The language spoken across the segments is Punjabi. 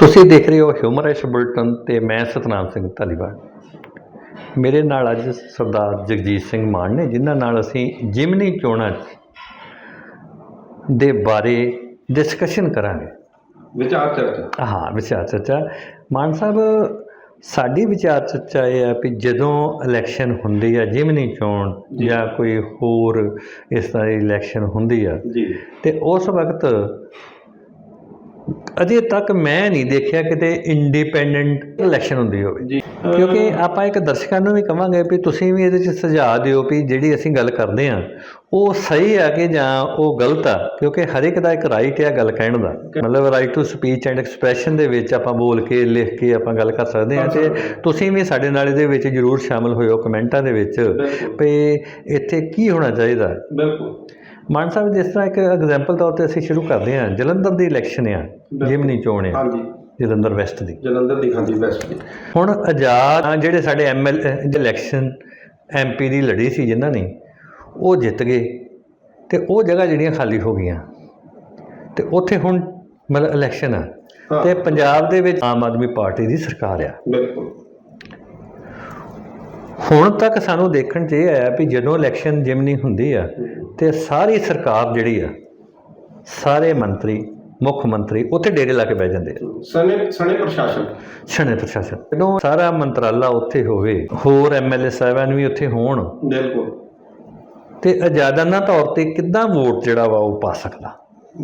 ਤੁਸੀਂ ਦੇਖ ਰਹੇ ਹੋ ਹਿਊਮਰਸ ਬੁਲਟਨ ਤੇ ਮੈਂ ਸਤਨਾਮ ਸਿੰਘ ਧਾਲੀਵਾਲ। ਮੇਰੇ ਨਾਲ ਅੱਜ ਸਰਦਾਰ ਜਗਜੀਤ ਸਿੰਘ ਮਾਨ ਨੇ ਜਿਨ੍ਹਾਂ ਨਾਲ ਅਸੀਂ ਜਿਮਨੀ ਚੋਣਾਂ ਦੇ ਬਾਰੇ ਡਿਸਕਸ਼ਨ ਕਰਾਂਗੇ। ਵਿਚਾਰ ਚਰਚਾ। ਹਾਂ ਵਿਚਾਰ ਚਰਚਾ। ਮਾਨ ਸਾਹਿਬ ਸਾਡੀ ਵਿਚਾਰ ਚਰਚਾ ਇਹ ਹੈ ਕਿ ਜਦੋਂ ਇਲੈਕਸ਼ਨ ਹੁੰਦੀ ਹੈ ਜਿਮਨੀ ਚੋਣ ਜੀ। ਕੋਈ ਹੋਰ ਇਸ ਤਰ੍ਹਾਂ ਦੀ ਇਲੈਕਸ਼ਨ ਹੁੰਦੀ ਆ ਜੀ। ਤੇ ਉਸ ਵਕਤ ਅਜੇ ਤੱਕ ਮੈਂ ਨਹੀਂ ਦੇਖਿਆ ਕਿਤੇ ਇੰਡੀਪੈਂਡੈਂਟ ਇਲੈਕਸ਼ਨ ਹੁੰਦੀ ਹੋਵੇ। ਜੀ। ਕਿਉਂਕਿ ਆਪਾਂ ਇੱਕ ਦਰਸ਼ਕਾਂ ਨੂੰ ਵੀ ਕਵਾਂਗੇ ਵੀ ਤੁਸੀਂ ਵੀ ਇਹਦੇ 'ਚ ਸੁਝਾਅ ਦਿਓ ਵੀ ਜਿਹੜੀ ਅਸੀਂ ਗੱਲ ਕਰਦੇ ਆ ਉਹ ਸਹੀ ਆ ਕਿ ਜਾਂ ਉਹ ਗਲਤ ਆ ਕਿਉਂਕਿ ਹਰ ਇੱਕ ਦਾ ਇੱਕ ਰਾਈਟ ਆ ਗੱਲ ਕਹਿਣ ਦਾ। ਮਤਲਬ right to speech and expression ਦੇ ਵਿੱਚ ਆਪਾਂ ਬੋਲ ਕੇ ਲਿਖ ਕੇ ਆਪਾਂ ਗੱਲ ਕਰ ਸਕਦੇ ਆ ਤੇ। ਤੁਸੀਂ ਵੀ ਸਾਡੇ ਨਾਲ ਇਹਦੇ ਵਿੱਚ ਜਰੂਰ ਸ਼ਾਮਲ ਹੋਇਓ ਕਮੈਂਟਾਂ ਦੇ ਵਿੱਚ ਵੀ ਇੱਥੇ ਕੀ ਹੋਣਾ ਚਾਹੀਦਾ। ਬਿਲਕੁਲ। ਮਾਨ ਸਾਹਿਬ ਜਿਸ ਤਰ੍ਹਾਂ ਇੱਕ ਐਗਜ਼ਾਮਪਲ ਤੌਰ ਤੇ ਅਸੀਂ ਸ਼ੁਰੂ ਕਰਦੇ ਹਾਂ ਜਲੰਧਰ ਦੀ ਇਲੈਕਸ਼ਨ ਆ ਜਿਮਨੀ ਚੋਣ ਆ ਹਾਂਜੀ। ਜਲੰਧਰ ਵੈਸਟ ਦੀ। ਜਲੰਧਰ ਦੀ ਖਾਂਦੀ ਵੈਸਟ ਦੀ। ਹੁਣ ਆਜ਼ਾਦ ਜਿਹੜੇ ਸਾਡੇ ਐਮਐਲ ਇਲੈਕਸ਼ਨ ਐਮਪੀ ਦੀ ਲੜੀ ਸੀ ਜਿਨ੍ਹਾਂ ਨੇ ਉਹ ਜਿੱਤ ਗਏ ਤੇ ਉਹ ਜਗ੍ਹਾ ਜਿਹੜੀਆਂ ਖਾਲੀ ਹੋ ਗਈਆਂ। ਤੇ ਉੱਥੇ ਹੁਣ ਮਤਲਬ ਇਲੈਕਸ਼ਨ ਆ। ਤੇ ਪੰਜਾਬ ਦੇ ਵਿੱਚ ਆਮ ਆਦਮੀ ਪਾਰਟੀ ਦੀ ਸਰਕਾਰ ਆ। ਬਿਲਕੁਲ। ਹੁਣ ਤੱਕ ਸਾਨੂੰ ਦੇਖਣ 'ਚ ਇਹ ਆਇਆ ਵੀ ਜਦੋਂ ਇਲੈਕਸ਼ਨ ਜਿਮਨੀ ਹੁੰਦੀ ਆ ਤੇ ਸਾਰੀ ਸਰਕਾਰ ਜਿਹੜੀ ਆ ਸਾਰੇ ਮੰਤਰੀ ਮੁੱਖ ਮੰਤਰੀ ਉੱਥੇ ਡੇਰੇ ਲਾ ਕੇ ਬਹਿ ਜਾਂਦੇ ਆ। ਸਣੇ ਸਣੇ ਪ੍ਰਸ਼ਾਸਨ? ਛਣੇ ਪ੍ਰਸ਼ਾਸਨ। ਜਦੋਂ ਸਾਰਾ ਮੰਤਰਾਲਾ ਉੱਥੇ ਹੋਵੇ ਹੋਰ ਐਮਐਲਏ ਸਾਹਿਬਾਨ ਵੀ ਉੱਥੇ ਹੋਣ ਬਿਲਕੁਲ। ਤੇ ਆਜ਼ਾਦਾਨਾ ਤੌਰ ਤੇ ਕਿੱਦਾਂ ਵੋਟ ਜਿਹੜਾ ਵਾ ਉਹ ਪਾ ਸਕਦਾ?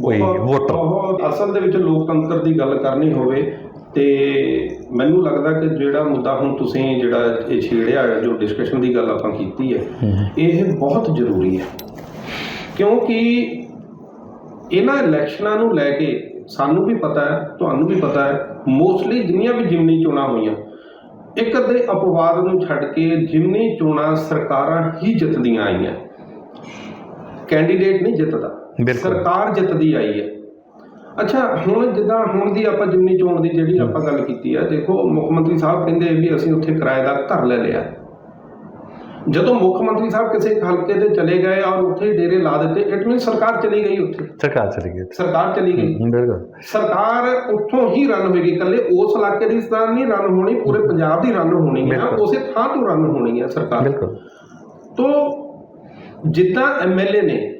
ਕੋਈ ਵੋਟਰ। ਅਸਲ ਦੇ ਵਿੱਚ ਲੋਕਤੰਤਰ ਦੀ ਗੱਲ ਕਰਨੀ ਹੋਵੇ ਤੇ ਮੈਨੂੰ ਲੱਗਦਾ ਕਿ ਜਿਹੜਾ ਮੁੱਦਾ ਹੁਣ ਤੁਸੀਂ ਜਿਹੜਾ ਇਹ ਛੇੜਿਆ ਜੋ ਡਿਸਕਸ਼ਨ ਦੀ ਗੱਲ ਆਪਾਂ ਕੀਤੀ ਹੈ। ਇਹ ਬਹੁਤ ਜ਼ਰੂਰੀ ਹੈ। ਕਿਉਂਕਿ ਇਹਨਾਂ ਇਲੈਕਸ਼ਨਾਂ ਨੂੰ ਲੈ ਕੇ ਸਾਨੂੰ ਵੀ ਪਤਾ ਹੈ ਤੁਹਾਨੂੰ ਵੀ ਪਤਾ ਹੈ ਮੋਸਟਲੀ ਜਿੰਨੀਆਂ ਵੀ ਜਿਮਨੀ ਚੋਣਾਂ ਹੋਈਆਂ ਇੱਕ ਅੱਧੇ ਅਪਵਾਦ ਨੂੰ ਛੱਡ ਕੇ ਜਿਮਨੀ ਚੋਣਾਂ ਸਰਕਾਰਾਂ ਹੀ ਜਿੱਤਦੀਆਂ ਆਈਆਂ। ਕੈਂਡੀਡੇਟ ਨਹੀਂ ਜਿੱਤਦਾ। ਸਰਕਾਰ ਜਿੱਤਦੀ ਆਈ ਹੈ। ਅੱਛਾ ਹੁਣ ਜਿੱਦਾਂ ਹੁਣ ਦੀ ਆਪਾਂ ਜਿਮਨੀ ਚੋਣ ਦੀ ਜਿਹੜੀ ਆਪਾਂ ਗੱਲ ਕੀਤੀ ਹੈ ਦੇਖੋ ਮੁੱਖ ਮੰਤਰੀ ਸਾਹਿਬ ਕਹਿੰਦੇ ਵੀ ਅਸੀਂ ਉੱਥੇ ਕਿਰਾਏਦਾਰ ਘਰ ਲੈ ਲਿਆ। ਜਦੋਂ ਮੁੱਖ ਮੰਤਰੀ ਸਾਹਿਬ ਕਿਸੇ ਹਲਕੇ ਤੇ ਚਲੇ ਗਏ ਔਰ ਉੱਥੇ ਹੀ ਡੇਰੇ ਲਾ ਦਿੱਤੇ ਇਟ ਮੀਨ ਸਰਕਾਰ ਚਲੀ ਗਈ ਉੱਥੇ। ਸਰਕਾਰ ਚਲੀ ਗਈ ਸਰਕਾਰ ਚਲੀ ਗਈ। ਬਿਲਕੁਲ। ਸਰਕਾਰ ਉੱਥੋਂ ਹੀ ਰਨ ਹੋਏਗੀ ਇਕੱਲੇ ਉਸ ਇਲਾਕੇ ਦੀ ਸਤਾਨ ਨਹੀਂ ਰਨ ਹੋਣੀ ਪੂਰੇ ਪੰਜਾਬ ਦੀ ਰਨ ਹੋਣੀ ਹੈ। ਉਸੇ ਥਾਂ ਤੋਂ ਰਨ ਹੋਣੀ ਹੈ ਸਰਕਾਰ। ਬਿਲਕੁਲ। ਤੋਂ ਜਿੱਦਾਂ ਐਮਐਲਏ ਨੇ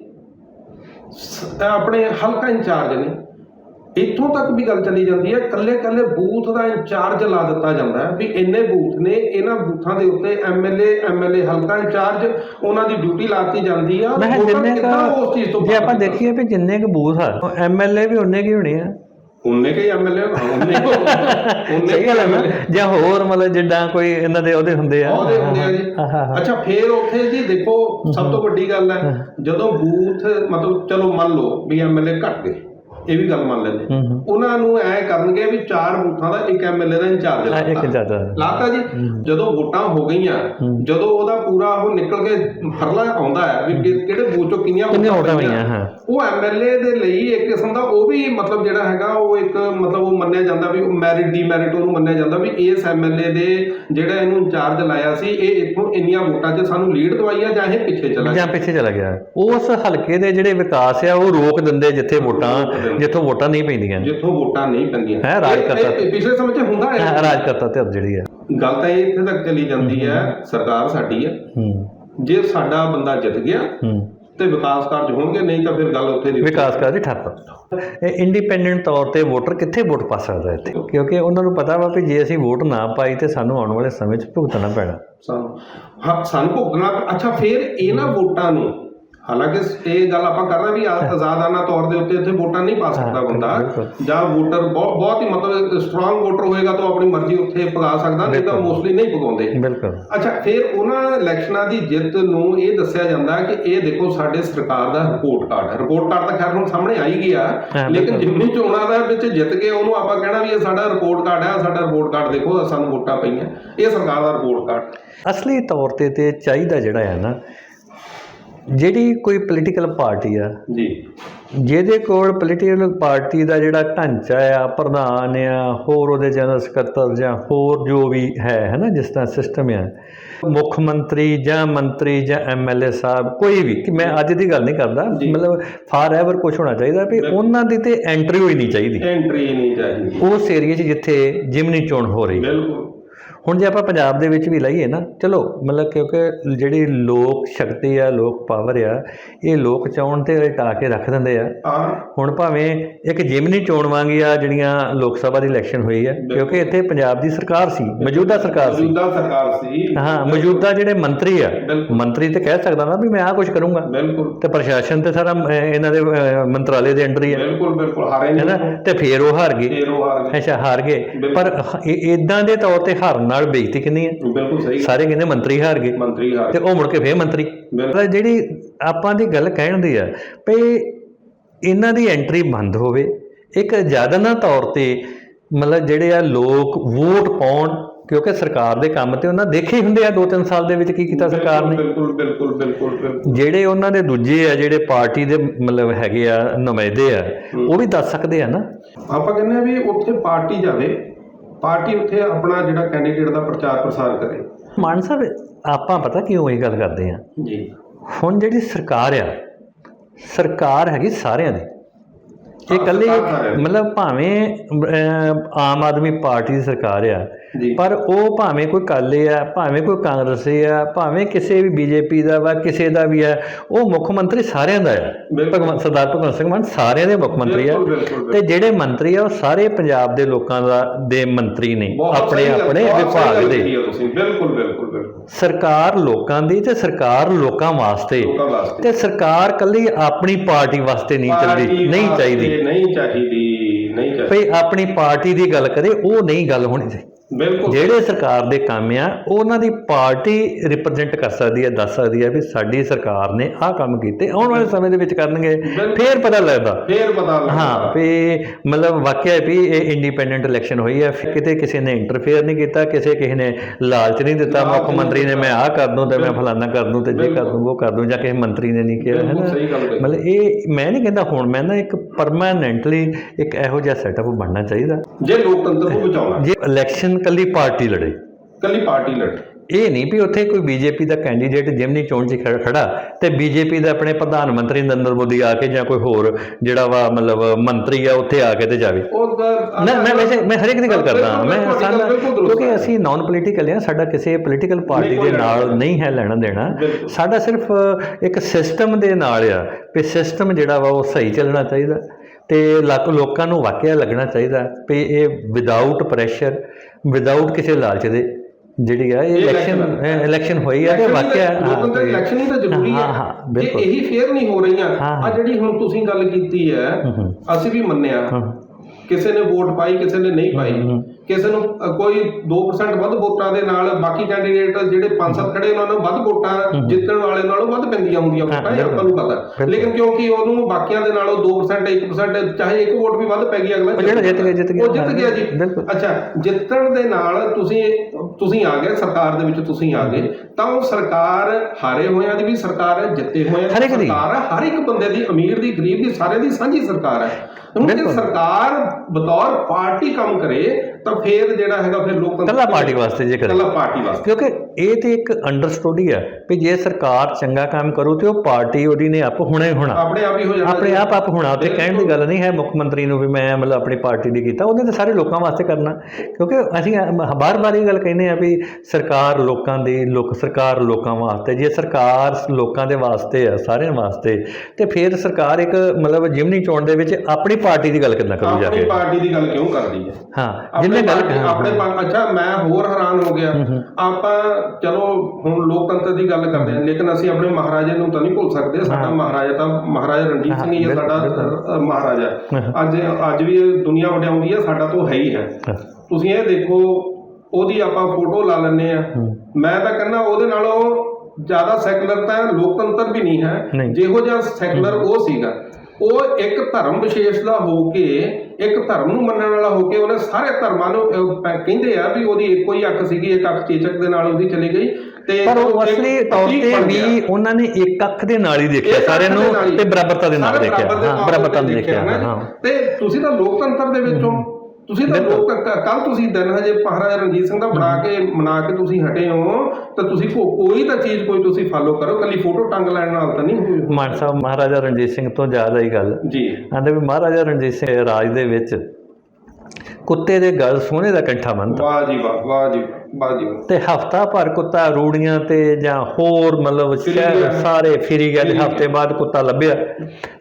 ਆਪਣੇ ਹਲਕਾ ਇੰਚਾਰਜ ਨੇ ਇੱਥੋਂ ਤੱਕ ਵੀ ਗੱਲ ਚੱਲੀ ਜਾਂਦੀ ਹੈ ਕੱਲੇ ਕੱਲੇ ਬੂਥ ਦਾ ਇੰਚਾਰਜ ਲਾ ਦਿੱਤਾ ਜਾਂਦਾ ਹੈ ਵੀ ਇੰਨੇ ਬੂਥ ਨੇ ਇਹਨਾਂ ਬੂਥਾਂ ਦੇ ਉੱਤੇ ਐਮਐਲਏ ਐਮਐਲਏ ਹਲਕਾ ਇੰਚਾਰਜ ਉਹਨਾਂ ਦੀ ਡਿਊਟੀ ਲਾਤੀ ਜਾਂਦੀ ਆ। ਮੈਂ ਜਿੰਨੇ ਕਿੱਦਾਂ ਉਸ ਚੀਜ਼ ਤੋਂ ਕੁ ਜੇ ਆਪਾਂ ਦੇਖੀਏ ਵੀ ਜਿੰਨੇ ਕੁ ਬੂਥ ਆ ਐਮਐਲਏ ਵੀ ਉਨੇ ਕੀ ਹੋਣੇ ਆ। ਉਨੇ ਕੇ ਐਮਐਲਏ ਉਨੇ ਉਨੇ ਸਹੀ ਗੱਲ ਹੈ ਨਾ। ਜਾਂ ਹੋਰ ਮਤਲਬ ਜਿੱਦਾਂ ਕੋਈ ਇਹਨਾਂ ਦੇ ਉਹਦੇ ਹੁੰਦੇ ਆ। ਉਹਦੇ ਹੁੰਦੇ ਆ ਜੀ। ਅੱਛਾ ਫੇਰ ਉੱਥੇ ਜੀ ਦੇਖੋ ਸਭ ਤੋਂ ਵੱਡੀ ਗੱਲ ਹੈ ਜਦੋਂ ਬੂਥ ਮਤਲਬ ਚਲੋ ਮੰਨ ਲਓ ਵੀ ਐਮਐਲਏ ਘਟ ਗਏ। ਇਹ ਵੀ ਗੱਲ ਮੰਨ ਲੈਂਦੇ ਉਹਨਾਂ ਨੂੰ ਐ ਕਰਨਗੇ ਵੀ ਚਾਰ ਬੂਥਾਂ ਦਾ ਇੱਕ ਐਮਐਲਏ ਦਾ ਇੰਚਾਰਜ ਲਾਤਾ ਜੀ ਜਦੋਂ ਵੋਟਾਂ ਹੋ ਗਈਆਂ ਜਦੋਂ ਉਹਦਾ ਪੂਰਾ ਉਹ ਨਿਕਲ ਕੇ ਫਰਲਾ ਆਉਂਦਾ ਹੈ ਵੀ ਕਿਹੜੇ ਬੂਥ ਚੋਂ ਕਿੰਨੀਆਂ ਵੋਟਾਂ ਹਾਂ। ਉਹ ਐਮਐਲਏ ਦੇ ਲਈ ਇੱਕ ਕਿਸਮ ਦਾ ਉਹ ਵੀ ਮਤਲਬ ਜਿਹੜਾ ਹੈਗਾ ਉਹ ਇੱਕ ਮਤਲਬ ਉਹ ਮੰਨਿਆ ਜਾਂਦਾ ਵੀ ਮੈਰਿਟ ਡੀਮੈਰਿਟ ਉਹਨੂੰ ਮੰਨਿਆ ਜਾਂਦਾ ਵੀ ਇਸ ਐਮਐਲਏ ਦੇ ਜਿਹੜਾ ਇਹਨੂੰ ਇੰਚਾਰਜ ਲਾਇਆ ਸੀ ਇਹ ਇੱਥੋਂ ਇੰਨੀਆਂ ਵੋਟਾਂ 'ਚ ਸਾਨੂੰ ਲੀਡ ਦਵਾਈ ਆ ਜਾਂ ਇਹ ਪਿੱਛੇ ਚਲਾ ਗਿਆ? ਜਾਂ ਪਿੱਛੇ ਚਲਾ ਗਿਆ। ਉਸ ਹਲਕੇ ਦੇ ਜਿਹੜੇ ਵਿਕਾਸ ਆ ਉਹ ਰੋਕ ਦਿੰਦੇ ਜਿੱਥੇ ਵੋਟਾਂ ਜਿੱਥੋਂ ਵੋਟਾਂ ਨਹੀਂ ਪੈਂਦੀਆਂ। ਜਿੱਥੋਂ ਵੋਟਾਂ ਨਹੀਂ ਪੈਂਦੀਆਂ। ਹੈ, ਰਾਜ ਇਹ- ਕਰਤਾ। ਇਹ ਪਿਛਲੇ ਸਮੇਂ 'ਚ ਹੁੰਦਾ ਹੈ ਹਾਂ, ਰਾਜ ਕਰਤਾ ਤੇ ਜਿਹੜੀ ਹੈ। ਗੱਲ ਤਾਂ ਇਹ ਇੱਥੇ ਤੱਕ ਚਲੀ ਜਾਂਦੀ ਹੈ ਸਰਕਾਰ ਸਾਡੀ ਹੈ। ਹੂੰ। ਜੇ ਸਾਡਾ ਬੰਦਾ ਜਿੱਤ ਗਿਆ ਹੂੰ। ਤੇ ਵਿਕਾਸ ਕਾਰਜ ਹੋਣਗੇ ਨਹੀਂ ਤਾਂ ਫਿਰ ਗੱਲ ਉੱਥੇ ਦੀ। ਵਿਕਾਸ ਕਾਰਜ ਠੱਪ ਇਹ ਇੰਡੀਪੈਂਡੈਂਟ ਤੌਰ ਤੇ ਵੋਟਰ ਕਿੱਥੇ ਵੋਟ ਪਾ ਸਕਦਾ ਇੱਥੇ? ਕਿਉਂਕਿ ਉਹਨਾਂ ਨੂੰ ਪਤਾ ਵਾ ਵੀ ਜੇ ਅਸੀਂ ਵੋਟ ਨਾ ਪਾਈ ਤੇ ਸਾਨੂੰ ਆਉਣ ਵਾਲੇ ਸਮੇਂ 'ਚ ਭੁਗਤਣਾ ਪੈਣਾ। ਸਾਨੂੰ ਹਾਂ ਸਾਨੂੰ ਭੁਗਤਣਾ ਅੱਛਾ ਫਿਰ ਇਹਨਾਂ ਵੋਟਾਂ ਨੂੰ ਹਾਲਾਂਕਿ ਇਹ ਗੱਲ ਆਪਾਂ ਕਰ ਰਹੇ ਵੀ ਆਜ਼ਾਦਾਨਾ ਤੌਰ ਦੇ ਉੱਤੇ ਇੱਥੇ ਵੋਟਾਂ ਨਹੀਂ ਪਾ ਸਕਦਾ ਬੰਦਾ। ਜਾਂ ਵੋਟਰ ਬਹੁਤ ਬਹੁਤ ਹੀ ਮਤਲਬ ਸਟਰੋਂਗ ਵੋਟਰ ਹੋਏਗਾ ਤਾਂ ਆਪਣੀ ਮਰਜ਼ੀ ਉੱਥੇ ਪਗਾ ਸਕਦਾ ਨਹੀਂ ਤਾਂ। ਮੋਸਟਲੀ ਨਹੀਂ ਪਗਾਉਂਦੇ ਬਿਲਕੁਲ। ਅੱਛਾ ਫਿਰ ਉਹਨਾਂ ਇਲੈਕਸ਼ਨਾਂ ਦੀ ਜਿੱਤ ਨੂੰ ਇਹ ਦੱਸਿਆ ਜਾਂਦਾ ਕਿ ਇਹ ਦੇਖੋ ਸਾਡੇ ਸਰਕਾਰ ਦਾ ਰਿਪੋਰਟ ਕਾਰਡ ਹੈ। ਰਿਪੋਰਟ ਕਾਰਡ ਤਾਂ ਖੈਰ ਹੁਣ ਸਾਹਮਣੇ ਆ ਹੀ ਗਿਆ ਲੇਕਿਨ। ਜਿੰਨੀ ਚੋਣਾਂ ਦਾ ਵਿੱਚ ਜਿੱਤ ਕੇ ਉਹਨੂੰ ਆਪਾਂ ਕਹਿਣਾ ਵੀ ਇਹ ਸਾਡਾ ਰਿਪੋਰਟ ਕਾਰਡ ਹੈ ਸਾਡਾ ਰਿਪੋਰਟ ਕਾਰਡ ਦੇਖੋ ਸਾਨੂੰ ਵੋਟਾਂ ਪਈਆਂ। ਇਹ ਸਰਕਾਰ ਦਾ ਰਿਪੋਰਟ ਕਾਰਡ ਅਸਲੀ ਤੌਰ ਤੇ ਤੇ ਚਾਹੀਦਾ ਜਿਹੜਾ ਹੈ ਨਾ ਜਿਹੜੀ ਕੋਈ ਪੋਲੀਟੀਕਲ ਪਾਰਟੀ ਆ ਜੀ। ਜਿਹਦੇ ਕੋਲ ਪੋਲੀਟੀਕਲ ਪਾਰਟੀ ਦਾ ਜਿਹੜਾ ਢਾਂਚਾ ਆ ਪ੍ਰਧਾਨ ਆ ਹੋਰ ਉਹਦੇ ਜਨਰਲ ਸਕੱਤਰ ਜਾਂ ਹੋਰ ਜੋ ਵੀ ਹੈ ਹੈ ਨਾ ਜਿਸ ਤਰ੍ਹਾਂ ਸਿਸਟਮ ਆ ਮੁੱਖ ਮੰਤਰੀ ਜਾਂ ਮੰਤਰੀ ਜਾਂ ਐਮਐਲਏ ਸਾਹਿਬ ਕੋਈ ਵੀ ਕਿ ਮੈਂ ਅੱਜ ਦੀ ਗੱਲ ਨਹੀਂ ਕਰਦਾ। ਮਤਲਬ ਫਾਰ ਐਵਰ ਕੁਝ ਹੋਣਾ ਚਾਹੀਦਾ ਵੀ ਉਹਨਾਂ ਦੀ ਤੇ ਐਂਟਰੀ ਹੋਈ ਨਹੀਂ ਚਾਹੀਦੀ। ਐਂਟਰੀ ਨਹੀਂ ਚਾਹੀਦੀ। ਉਸ ਏਰੀਆ 'ਚ ਜਿੱਥੇ ਜਿਮਨੀ ਚੋਣ ਹੋ ਰਹੀ। ਬਿਲਕੁਲ। ਹੁਣ ਜੇ ਆਪਾਂ ਪੰਜਾਬ ਦੇ ਵਿੱਚ ਵੀ ਲਈਏ ਨਾ ਚਲੋ ਮਤਲਬ ਕਿਉਂਕਿ ਜਿਹੜੀ ਲੋਕ ਸ਼ਕਤੀ ਆ ਲੋਕ ਪਾਵਰ ਆ ਇਹ ਲੋਕ ਚਾਉਣ ਤੇ ਟਾ ਕੇ ਰੱਖ ਦਿੰਦੇ ਆ। ਆ ਹੁਣ ਭਾਵੇਂ ਇੱਕ ਜਿਮਨੀ ਚੋਣ ਵਾਂਗੀ ਆ ਜਿਹੜੀਆਂ ਲੋਕ ਸਭਾ ਦੀ ਇਲੈਕਸ਼ਨ ਹੋਈ ਹੈ ਕਿਉਂਕਿ ਇੱਥੇ ਪੰਜਾਬ ਦੀ ਸਰਕਾਰ ਸੀ ਮੌਜੂਦਾ ਸਰਕਾਰ ਸੀ। ਮੌਜੂਦਾ ਸਰਕਾਰ ਸੀ। ਹਾਂ ਮੌਜੂਦਾ ਜਿਹੜੇ ਮੰਤਰੀ ਆ। ਮੰਤਰੀ ਤੇ ਕਹਿ ਸਕਦਾ ਨਾ ਵੀ ਮੈਂ ਆਹ ਕੁਝ ਕਰੂੰਗਾ। ਬਿਲਕੁਲ। ਤੇ ਪ੍ਰਸ਼ਾਸਨ ਤੇ ਸਾਰਾ ਇਹਨਾਂ ਦੇ ਮੰਤਰਾਲੇ ਦੇ ਅੰਡਰ ਹੀ ਹੈ ਬਿਲਕੁਲ ਬਿਲਕੁਲ ਹਾਰੇ ਨਹੀਂ। ਤੇ ਫੇਰ ਉਹ ਹਾਰ ਗਏ। ਫੇਰ ਉਹ ਹਾਰ ਗਏ। ਅੱਛਾ ਹਾਰ ਗਏ। ਪਰ ਇਦਾਂ ਦੇ ਤੌਰ ਤੇ ਹਾਰਨ ਨਾਲ ਬੇਇੱਜ਼ਤੀ ਕਿੰਨੀ ਹੈ? ਬਿਲਕੁਲ ਸਹੀ। ਸਾਰੇ ਕਹਿੰਦੇ ਮੰਤਰੀ ਹਾਰ ਗਏ। ਮੰਤਰੀ ਹਾਰ ਤੇ ਉਹ ਮੁੜ ਕੇ ਫੇਰ ਮੰਤਰੀ। ਮਤਲਬ ਜਿਹੜੀ ਆਪਾਂ ਦੀ ਗੱਲ ਕਹਿਣ ਦੀ ਆ ਵੀ ਇਹਨਾਂ ਦੀ ਐਂਟਰੀ ਬੰਦ ਹੋਵੇ ਇੱਕ ਜ਼ਿਆਦਾ ਨਾ ਤੌਰ ਤੇ ਮਤਲਬ ਜਿਹੜੇ ਆ ਲੋਕ ਵੋਟ ਪਾਉਣ ਕਿਉਂਕਿ ਸਰਕਾਰ ਦੇ ਕੰਮ ਤੇ ਉਹਨਾਂ ਦੇਖੇ ਹੁੰਦੇ ਆ ਦੋ ਤਿੰਨ ਸਾਲ ਦੇ ਵਿੱਚ ਕੀ ਕੀਤਾ ਸਰਕਾਰ ਨੇ। ਬਿਲਕੁਲ ਬਿਲਕੁਲ ਬਿਲਕੁਲ ਜਿਹੜੇ ਉਹਨਾਂ ਦੇ ਦੂਜੇ ਆ ਜਿਹੜੇ ਪਾਰਟੀ ਦੇ ਮਤਲਬ ਹੈਗੇ ਆ ਨੁਮਾਇੰਦੇ ਆ ਉਹ ਵੀ ਦੱਸ ਸਕਦੇ ਆ ਨਾ? ਆਪਾਂ ਕਹਿੰਦੇ ਆ ਵੀ ਉੱਥੇ ਪਾਰਟੀ ਜਾਵੇ ਪਾਰਟੀ ਉੱਥੇ ਆਪਣਾ ਜਿਹੜਾ ਕੈਂਡੀਡੇਟ ਦਾ ਪ੍ਰਚਾਰ ਪ੍ਰਸਾਰ ਕਰੇ। ਮਾਨ ਸਾਹਿਬ ਆਪਾਂ ਪਤਾ ਕਿਉਂ ਇਹ ਗੱਲ ਕਰਦੇ ਆ ਜੀ। ਹੁਣ ਜਿਹੜੀ ਸਰਕਾਰ ਆ ਸਰਕਾਰ ਹੈਗੀ ਸਾਰਿਆਂ ਦੀ। ਇਹ ਕੱਲੀ। ਮਤਲਬ ਭਾਵੇਂ ਆਮ ਆਦਮੀ ਪਾਰਟੀ ਦੀ ਸਰਕਾਰ ਆ ਪਰ ਉਹ ਭਾਵੇਂ ਕੋਈ ਕਾਲੇ ਆ ਭਾਵੇਂ ਕੋਈ ਕਾਂਗਰਸੀ ਆ ਭਾਵੇਂ ਕਿਸੇ ਵੀ ਬੀਜੇਪੀ ਦਾ ਵਾ ਕਿਸੇ ਦਾ ਵੀ ਆ ਉਹ ਮੁੱਖ ਮੰਤਰੀ ਸਾਰਿਆਂ ਦਾ ਆ। ਬਿਲਕੁਲ। ਭਗਵੰਤ ਸਰਦਾਰ ਭਗਵੰਤ ਸਿੰਘ ਮਾਨ ਸਾਰਿਆਂ ਦੇ ਮੁੱਖ ਮੰਤਰੀ ਆ। ਤੇ ਜਿਹੜੇ ਮੰਤਰੀ ਆ ਉਹ ਸਾਰੇ ਪੰਜਾਬ ਦੇ ਲੋਕਾਂ ਦਾ ਦੇ ਮੰਤਰੀ ਨੇ। ਆਪਣੇ ਆਪਣੇ ਵਿਭਾਗ ਦੇ। ਬਿਲਕੁਲ ਬਿਲਕੁਲ ਸਰਕਾਰ ਲੋਕਾਂ ਦੀ ਤੇ ਸਰਕਾਰ ਲੋਕਾਂ ਵਾਸਤੇ। ਤੇ ਸਰਕਾਰ ਕੱਲੀ ਆਪਣੀ ਪਾਰਟੀ ਵਾਸਤੇ ਨਹੀਂ ਚੱਲਦੀ ਨਹੀਂ ਚਾਹੀਦੀ। ਨਹੀਂ ਚਾਹੀਦੀ ਨਹੀਂ ਚਾਹੀਦੀ। ਭਈ ਆਪਣੀ ਪਾਰਟੀ ਦੀ ਗੱਲ ਕਰੇ ਉਹ ਨਹੀਂ ਗੱਲ ਹੋਣੀ ਚਾਹੀਦੀ। ਬਿਲਕੁਲ। ਜਿਹੜੇ ਸਰਕਾਰ ਦੇ ਕੰਮ ਆ ਉਹ ਉਹਨਾਂ ਦੀ ਪਾਰਟੀ ਰਿਪਰੈਜ਼ੈਂਟ ਕਰ ਸਕਦੀ ਹੈ ਦੱਸ ਸਕਦੀ ਹੈ ਵੀ ਸਾਡੀ ਸਰਕਾਰ ਨੇ ਆਹ ਕੰਮ ਕੀਤੇ ਆਉਣ ਵਾਲੇ ਸਮੇਂ ਦੇ ਵਿੱਚ ਕਰਨਗੇ। ਫੇਰ ਪਤਾ ਲੱਗਦਾ। ਫੇਰ ਪਤਾ ਲੱਗਦਾ। ਹਾਂ ਵੀ ਮਤਲਬ ਵਾਕਿਆ ਵੀ ਇਹ ਇੰਡੀਪੈਂਡੈਂਟ ਇਲੈਕਸ਼ਨ ਹੋਈ ਹੈ ਕਿਤੇ ਕਿਸੇ ਨੇ ਇੰਟਰਫੇਅਰ ਨਹੀਂ ਕੀਤਾ ਕਿਸੇ ਕਿਸੇ ਨੇ ਲਾਲਚ ਨਹੀਂ ਦਿੱਤਾ ਮੁੱਖ ਮੰਤਰੀ ਨੇ ਮੈਂ ਆਹ ਕਰ ਦੂੰ ਤੇ ਮੈਂ। ਫਲਾਨਾ ਕਰ ਦੂੰ ਤੇ ਜੇ ਕਰ ਦੂੰ ਉਹ ਕਰ ਦੂੰ ਜਾਂ ਕਿਸੇ ਮੰਤਰੀ ਨੇ ਨਹੀਂ ਕਿਹਾ ਹੈ ਨਾ ਮਤਲਬ ਇਹ ਮੈਂ ਨਹੀਂ ਕਹਿੰਦਾ ਹੁਣ ਮੈਂ ਨਾ ਇੱਕ ਪਰਮਾਨੈਂਟਲੀ ਇੱਕ ਇਹੋ ਜਿਹਾ ਸੈਟਅਪ ਬਣਨਾ ਚਾਹੀਦਾ। ਜੇ ਲੋਕਤੰਤਰ ਨੂੰ ਬਚਾਉਣਾ। ਜੇ ਇਲੈਕਸ਼ਨ ਕੱਲੀ ਪਾਰਟੀ ਲੜੇ। ਕੱਲੀ ਪਾਰਟੀ ਲੜੇ। ਇਹ ਨਹੀਂ ਵੀ ਉੱਥੇ ਕੋਈ ਬੀਜੇਪੀ ਦਾ ਕੈਂਡੀਡੇਟ ਜਿਮਨੀ ਚੋਣ 'ਚ ਖੜ- ਤੇ ਬੀਜੇਪੀ ਦਾ ਆਪਣੇ ਪ੍ਰਧਾਨ ਮੰਤਰੀ ਨਰਿੰਦਰ ਮੋਦੀ ਆ ਕੇ ਜਾਂ ਕੋਈ ਹੋਰ ਜਿਹੜਾ ਵਾ ਮਤਲਬ ਮੰਤਰੀ ਆ ਉੱਥੇ ਆ ਕੇ ਤੇ ਜਾਵੇ। ਮੈਂ ਮੈਂ ਵੈਸੇ ਮੈਂ ਹਰ ਇੱਕ ਦੀ ਗੱਲ ਕਰਦਾ ਹਾਂ। ਮੈਂ ਕਿਉਂਕਿ ਹੈ। ਅਸੀਂ ਨਾਨ ਪੋਲੀਟੀਕਲ ਆ ਸਾਡਾ ਕਿਸੇ ਪੋਲੀਟੀਕਲ ਪਾਰਟੀ ਦੇ ਨਾਲ ਨਹੀਂ। ਹੈ ਲੈਣਾ ਦੇਣਾ। ਸਾਡਾ ਸਿਰਫ ਇੱਕ ਸਿਸਟਮ ਦੇ ਨਾਲ ਆ ਵੀ ਸਿਸਟਮ ਜਿਹੜਾ ਵਾ ਉਹ ਸਹੀ ਚੱਲਣਾ ਚਾਹੀਦਾ ਤੇ ਲੱਕ ਲੋਕਾਂ ਨੂੰ ਵਾਕਿਆ ਲੱਗਣਾ ਚਾਹੀਦਾ ਵੀ ਇਹ ਵਿਦਆਊਟ ਪ੍ਰੈਸ਼ਰ ਵਿਦਆਊਟ ਕਿਸੇ ਲਾਲਚ ਦੇ ਜਿਹੜੀ ਆ ਇਹ ਇਲੈਕਸ਼ਨ ਇਲੈਕਸ਼ਨ ਹੋਈ ਆ ਤੇ ਵਾਕਿਆ ਤੇ- ਇਲੈਕਸ਼ਨ ਹੀ ਤਾਂ ਜ਼ਰੂਰੀ ਹੈ ਹਾਂ ਹਾਂ ਜੇ ਬਿਲਕੁਲ ਇਹੀ ਫੇਰ ਨਹੀਂ ਹੋ ਰਹੀਆਂ ਹਾਂ, ਆ ਹਾਂ। ਜਿਹੜੀ ਹੁਣ ਤੁਸੀਂ ਗੱਲ ਕੀਤੀ ਹੈ ਹੂੰ, ਹੂੰ। ਅਸੀਂ ਵੀ ਮੰਨਿਆ ਹਾਂ। ਕਿਸੇ ਨੇ ਵੋਟ ਪਾਈ ਕਿਸੇ ਨੇ ਨਹੀਂ ਪਾਈ। ਕਿਸੇ ਨੂੰ ਅ, ਕੋਈ 2% ਵੱਧ ਵੋਟਾਂ ਦੇ ਨਾਲ ਬਾਕੀ ਕੈਂਡੀਡੇਟ ਜਿਹੜੇ ਪੰਜ ਸੱਤ ਖੜੇ ਉਹਨਾਂ ਨੂੰ ਵੱਧ ਵੋਟਾਂ ਜਿੱਤਣ ਵਾਲੇ ਨਾਲੋਂ ਵੱਧ ਪੈਂਦੀਆਂ ਹੁੰਦੀਆਂ ਵੋਟਾਂ ਇਹ। ਆਪਾਂ ਨੂੰ ਪਤਾ ਬਿਲਕੁਲ। ਲੇਕਿਨ ਕਿਉਂਕਿ ਉਹਨੂੰ ਬਾਕੀਆਂ ਦੇ ਨਾਲੋਂ 2% 1% ਚਾਹੇ ਇੱਕ ਵੋਟ ਵੀ ਵੱਧ ਪੈ ਗਈ ਅਗਲਾ ਉਹ ਜਿਹੜਾ ਜਿੱਤ ਗਿਆ, ਜਿੱਤ ਗਿਆ। ਉਹ ਜਿੱਤ ਗਿਆ ਜੀ ਬਿਲਕੁਲ। ਅੱਛਾ ਜਿੱਤਣ ਦੇ ਨਾਲ ਤੁਸੀਂ ਤੁਸੀਂ ਆ ਗਏ ਸਰਕਾਰ ਦੇ ਵਿੱਚ ਤੁਸੀਂ ਆ ਗਏ ਤਾਂ ਉਹ ਸਰਕਾਰ ਹਾਰੇ ਹੋਇਆਂ ਦੀ ਵੀ ਸਰਕਾਰ ਹੈ ਜਿੱਤੇ ਹੋਇਆਂ ਹਰ ਇੱਕ ਦੀ। ਸਰਕਾਰ ਹੈ ਹਰ ਇੱਕ ਬੰਦੇ ਦੀ ਅਮੀਰ ਦੀ ਗਰੀਬ ਦੀ ਸਾਰਿਆਂ ਦੀ ਸਾਂਝੀ ਸਰਕਾਰ ਹੈ ਹੁਣ ਜੇ ਬਿਲਕੁਲ। ਸਰਕਾਰ ਬਤੌਰ ਪਾਰਟੀ ਕੰਮ ਕਰੇ ਤਾਂ ਫੇਰ ਜਿਹੜਾ ਹੈਗਾ ਫਿਰ ਲੋਕਤੰਤਰ ਕੱਲਾ ਪਾਰਟੀ ਵਾਸਤੇ ਜੇ ਕਰੇ ਕੱਲਾ ਪਾਰਟੀ ਵਾਸਤੇ। ਕਿਉਂਕਿ ਇਹ ਤੇ ਇੱਕ ਅੰਡਰਸਟੂਡ ਹੀ ਹੈ ਵੀ ਜੇ ਸਰਕਾਰ ਚੰਗਾ ਕੰਮ ਕਰੂ ਤੇ ਉਹ ਪਾਰਟੀ ਉਹਦੀ ਨੇ ਆਪ ਹੋਣਾ ਹੋਣਾ। ਆਪਣੇ ਆਪ ਹੀ ਹੋ ਜਾਣਾ ਆਪਣੇ ਆਪ ਆਪ ਹੋਣਾ। ਤੇ ਕਹਿਣ ਦੀ ਗੱਲ ਨਹੀਂ ਹੈ ਮੁੱਖ ਮੰਤਰੀ ਨੂੰ ਵੀ ਮੈਂ ਮਤਲਬ ਆਪਣੀ ਪਾਰਟੀ ਲਈ ਕੀਤਾ। ਉਹਨੇ ਤਾਂ ਸਾਰੇ ਲੋਕਾਂ ਵਾਸਤੇ ਕਰਨਾ। ਕਿਉਂਕਿ ਅਸੀਂ ਬਾਰ-ਬਾਰ ਇਹ ਗੱਲ ਕਹਿੰਦੇ ਆ ਵੀ ਸਰਕਾਰ ਲੋਕਾਂ ਦੀ ਲੋਕ ਸਰਕਾਰ ਲੋਕਾਂ ਵਾਸਤੇ। ਜੇ ਸਰਕਾਰ ਲੋਕਾਂ ਦੇ ਵਾਸਤੇ ਆ ਸਾਰਿਆਂ ਵਾਸਤੇ ਤੇ ਫਿਰ ਸਰਕਾਰ ਇੱਕ ਮਤਲਬ ਜਿਮਨੀ ਚੋਣ ਦੇ ਵਿੱਚ ਆਪਣੀ ਪਾਰਟੀ ਦੀ ਗੱਲ ਕਿੰਨਾ ਕਰੂ ਜਾ ਆਪਣੀ ਪਾਰਟੀ ਦੀ ਗੱਲ ਕਿਉਂ ਕਰਦੀ ਹੈ? ਹਾਂ ਜਿੰਨੇ ਗੱਲ ਆਪਣੇ ਅੱਛਾ ਮੈਂ ਹੋਰ ਹੈਰਾਨ ਹੋ ਗਿਆ। ਆਪਾਂ ਚਲੋ ਹੁਣ ਲੋਕਤੰਤਰ ਦੀ ਗੱਲ ਕਰਦੇ ਹਾਂ ਲੇਕਿਨ ਅਸੀਂ ਆਪਣੇ ਮਹਾਰਾਜੇ ਨੂੰ ਤਾਂ ਨਹੀਂ ਭੁੱਲ ਸਕਦੇ। ਸਾਡਾ ਮਹਾਰਾਜਾ ਤਾਂ ਮਹਾਰਾਜਾ ਰਣਜੀਤ ਸਿੰਘ ਹੀ ਹੈ ਸਾਡਾ ਮਹਾਰਾਜਾ। ਅੱਜ ਅੱਜ ਵੀ ਦੁਨੀਆ ਵਡਿਆਉਂਦੀ ਹੈ ਸਾਡਾ ਤਾਂ ਹੈ ਹੀ ਹੈ। ਤੁਸੀਂ ਇਹ ਦੇਖੋ ਉਹਦੀ ਆਪਾਂ ਫੋਟੋ ਲਾ ਲੈਂਦੇ ਆ ਮੈਂ ਤਾਂ ਕਹਿੰਦਾ ਉਹਦੇ ਨਾਲੋਂ ਜ਼ਿਆਦਾ ਸੈਕੂਲਰ ਤਾਂ ਲੋਕਤੰਤਰ ਵੀ ਨਹੀਂ ਹੈ। ਜਿਹੋ ਜਿਹਾ ਸੈਕੂਲਰ ਉਹ ਸੀਗਾ। ਉਹ ਇੱਕ ਧਰਮ ਵਿਸ਼ੇਸ਼ ਦਾ ਹੋ ਕੇ ਇੱਕ ਧਰਮ ਨੂੰ ਮੰਨਣ ਵਾਲਾ ਹੋ ਕੇ ਉਹਨੇ ਸਾਰੇ ਧਰਮਾਂ ਨੂੰ ਕਹਿੰਦੇ ਆ ਵੀ ਉਹਦੀ ਇੱਕੋ ਹੀ ਅੱਖ ਸੀਗੀ ਇੱਕ ਅੱਖ ਚੇਚਕ ਦੇ ਨਾਲ ਉਹਦੀ ਚਲੀ ਗਈ ਤੇ ਪਰ ਉਹ ਅਸਲੀ ਤੌਰ ਤੇ ਵੀ। ਉਹਨਾਂ ਨੇ ਇੱਕ ਅੱਖ ਦੇ ਨਾਲ ਹੀ ਦੇਖਿਆ ਸਾਰਿਆਂ ਦੇ ਨੂੰ। ਤੇ ਬਰਾਬਰਤਾ ਦੇ ਨਾਲ ਦੇਖਿਆ ਦੇ ਹਾਂ ਬਰਾਬਰਤਾ ਨਾਲ ਦੇਖਿਆ ਤੇ ਤੁਸੀਂ ਤਾਂ ਲੋਕਤੰਤਰ ਦੇ ਵਿੱਚੋਂ ਤੁਸੀਂ ਤਾਂ ਕੱਲ ਤੁਸੀਂ ਦਿਨ ਹਜੇ ਮਹਾਰਾਜਾ ਰਣਜੀਤ ਸਿੰਘ ਦਾ ਬਣਾ ਕੇ ਮਨਾ ਕੇ ਤੁਸੀਂ ਹਟੇ ਹੋ ਤਾਂ ਤੁਸੀਂ ਕੋਈ ਤਾਂ ਚੀਜ਼ ਕੋਈ ਤੁਸੀਂ ਫਾਲੋ ਕਰੋ ਕੱਲੀ ਫੋਟੋ ਟੰਗ ਲੈਣ ਨਾਲ ਤਾਂ ਨਹੀਂ ਹੋਈ ਮਾਨ ਸਾਹਿਬ ਮਹਾਰਾਜਾ ਰਣਜੀਤ ਸਿੰਘ ਤੋਂ ਯਾਦ ਆਈ ਗੱਲ। ਜੀ। ਆਂਦੇ ਵੀ ਮਹਾਰਾਜਾ ਰਣਜੀਤ ਸਿੰਘ ਰਾਜ ਦੇ ਵਿੱਚ ਕੁੱਤੇ ਦੇ ਗਲ ਸੋਨੇ ਦਾ ਕੰਠਾ ਬੰਨਤਾ ਵਾਹ ਜੀ ਵਾਹ ਵਾਹ ਜੀ ਵਾਹ ਜੀ। ਤੇ ਹਫਤਾ ਭਰ ਕੁੱਤਾ ਰੂੜੀਆਂ ਤੇ ਜਾਂ ਹੋਰ ਮਤਲਬ ਸ਼ਹਿਰ। ਸਾਰੇ ਫਿਰੀ ਗਿਆ। ਹਫ਼ਤੇ ਬਾਅਦ ਕੁੱਤਾ ਲੱਭਿਆ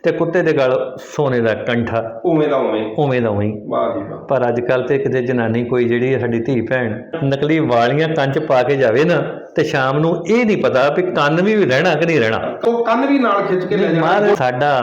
ਤੇ ਕੁੱਤੇ ਦੇ ਗਲ ਸੋਨੇ ਦਾ ਕੰਠਾ ਉਵੇਂ ਦਾ ਉਵੇਂ ਉਵੇਂ ਦਾ ਉਵੇਂ। ਵਾਹ ਜੀ ਵਾਹ ਪਰ ਅੱਜ ਕੱਲ ਤੇ ਕਿਤੇ ਜਨਾਨੀ ਕੋਈ ਜਿਹੜੀ ਸਾਡੀ ਧੀ ਭੈਣ ਨਕਲੀ ਵਾਲੀਆਂ ਕੰਨ 'ਚ ਪਾ ਕੇ ਜਾਵੇ ਨਾ ਤੇ ਸ਼ਾਮ ਨੂੰ ਇਹ ਨਹੀਂ ਪਤਾ ਵੀ ਕੰਨ ਵੀ ਰਹਿਣਾ ਕਿ ਨਹੀਂ ਰਹਿਣਾ ਉਹ ਕੰਨ ਵੀ ਨਾਲ ਖਿੱਚ ਕੇ ਲੈ ਜਾਣਾ ਸਾਡਾ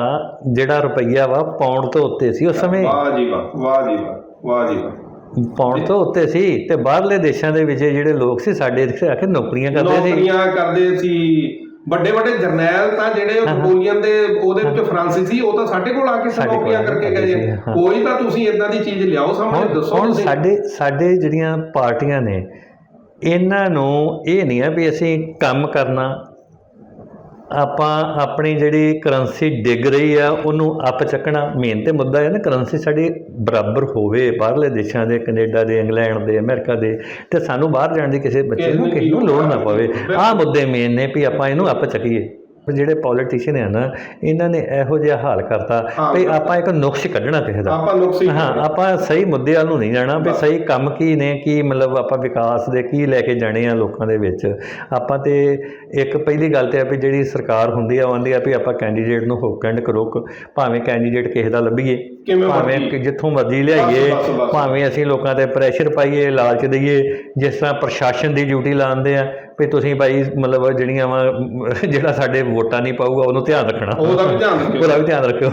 ਜਿਹੜਾ ਰੁਪਈਆ ਵਾ ਪੌਂਡ ਤੋਂ ਉੱਤੇ ਸੀ ਉਸ ਸਮੇਂ ਵਾਹ ਜੀ ਵਾਹ ਵਾਹ ਜੀ ਵਾਹ ਵਾਹ ਜੀ ਵਾਹ। ਪੌਂਡ ਤੋਂ ਉੱਤੇ ਸੀ ਤੇ ਬਾਹਰਲੇ ਦੇਸ਼ਾਂ ਦੇ ਵਿੱਚ ਜਿਹੜੇ ਲੋਕ ਸੀ ਸਾਡੇ ਇੱਥੇ ਆ ਕੇ ਨੌਕਰੀਆਂ ਕਰਦੇ ਸੀ। ਨੌਕਰੀਆਂ ਕਰਦੇ ਸੀ। ਵੱਡੇ ਵੱਡੇ ਜਰਨੈਲ ਤਾਂ ਜਿਹੜੇ ਨੈਪੋਲੀਅਨ ਦੇ ਉਹਦੇ ਵਿੱਚ ਫਰਾਂਸੀਸੀ ਉਹ ਤਾਂ ਸਾਡੇ ਕੋਲ ਆ ਕੇ ਨੌਕਰੀਆਂ ਕਰਕੇ ਗਏ। ਕੋਈ ਤਾਂ ਤੁਸੀਂ ਇਦਾਂ ਦੀ ਚੀਜ਼ ਲਿਆਓ ਸਾਹਮਣੇ ਦੱਸੋ ਹੁਣ ਸਾਡੇ ਸਾਡੇ ਜਿਹੜੀਆਂ ਪਾਰਟੀਆਂ ਨੇ ਇਹਨਾਂ ਨੂੰ ਇਹ ਨਹੀਂ ਆ ਵੀ ਅਸੀਂ ਕੰਮ ਕਰਨਾ ਆਪਾਂ ਆਪਣੀ ਜਿਹੜੀ ਕਰੰਸੀ ਡਿੱਗ ਰਹੀ ਆ ਉਹਨੂੰ ਅੱਪ ਚੱਕਣਾ ਮੇਨ ਤੇ ਮੁੱਦਾ ਹੈ ਨਾ ਕਰੰਸੀ ਸਾਡੀ ਬਰਾਬਰ ਹੋਵੇ ਬਾਹਰਲੇ ਦੇਸ਼ਾਂ ਦੇ ਕੈਨੇਡਾ ਦੇ ਇੰਗਲੈਂਡ ਦੇ ਅਮਰੀਕਾ ਦੇ ਤੇ ਸਾਨੂੰ ਬਾਹਰ ਜਾਣ ਦੀ ਕਿਸੇ ਬੱਚੇ ਨੂੰ ਕਿਸੇ ਨੂੰ ਲੋੜ ਨਾ ਪਵੇ। ਆਹ ਮੁੱਦੇ ਮੇਨ ਨੇ ਵੀ ਆਪਾਂ ਇਹਨੂੰ ਅੱਪ ਚੱਕੀਏ। ਜਿਹੜੇ ਪੋਲੀਟੀਸ਼ੀਅਨ ਆ ਨਾ ਇਹਨਾਂ ਨੇ ਇਹੋ ਜਿਹਾ ਹਾਲ ਕਰਤਾ ਵੀ ਆਪਾਂ ਇੱਕ ਨੁਕਸ ਕੱਢਣਾ ਕਿਸੇ ਦਾ। ਆਪਾਂ ਨੁਕਸੀ ਹਾਂ ਆਪਾਂ ਸਹੀ ਮੁੱਦੇ ਵੱਲ ਨੂੰ ਨਹੀਂ ਜਾਣਾ ਵੀ ਸਹੀ ਕੰਮ ਕੀ ਨੇ ਕੀ ਮਤਲਬ ਆਪਾਂ ਵਿਕਾਸ ਦੇ ਕੀ ਲੈ ਕੇ ਜਾਣੇ ਆ ਲੋਕਾਂ ਦੇ ਵਿੱਚ। ਆਪਾਂ ਤੇ ਇੱਕ ਪਹਿਲੀ ਗੱਲ ਤੇ ਆ ਵੀ ਜਿਹੜੀ ਸਰਕਾਰ ਹੁੰਦੀ ਆ ਆਂਦੀ ਆ ਵੀ ਆਪਾਂ ਕੈਂਡੀਡੇਟ ਨੂੰ ਹੁੱਕ ਐਂਡ ਕਰੋਕ ਭਾਵੇਂ ਕੈਂਡੀਡੇਟ ਕਿਸੇ ਦਾ ਲੱਭੀਏ ਭਾਵੇਂ ਜਿੱਥੋਂ ਮਰਜ਼ੀ ਲਿਆਈਏ। ਭਾਵੇਂ ਅਸੀਂ ਲੋਕਾਂ ਤੇ ਪ੍ਰੈਸ਼ਰ ਪਾਈਏ ਲਾਲਚ ਦਈਏ ਜਿਸ ਤਰ੍ਹਾਂ ਪ੍ਰਸ਼ਾਸਨ ਦੀ ਡਿਊਟੀ ਲਾਉਂਦੇ ਆ ਵੀ ਤੁਸੀਂ ਭਾਈ ਮਤਲਬ ਜਿਹੜੀਆਂ ਵਾ ਜਿਹੜਾ ਸਾਡੇ ਵੋਟਾਂ ਨਹੀਂ ਪਾਊਗਾ ਉਹਨੂੰ ਧਿਆਨ ਰੱਖਣਾ। ਉਹਦਾ ਵੀ ਧਿਆਨ ਰੱਖਿਓ। ਉਹਦਾ ਵੀ ਧਿਆਨ ਰੱਖਿਓ।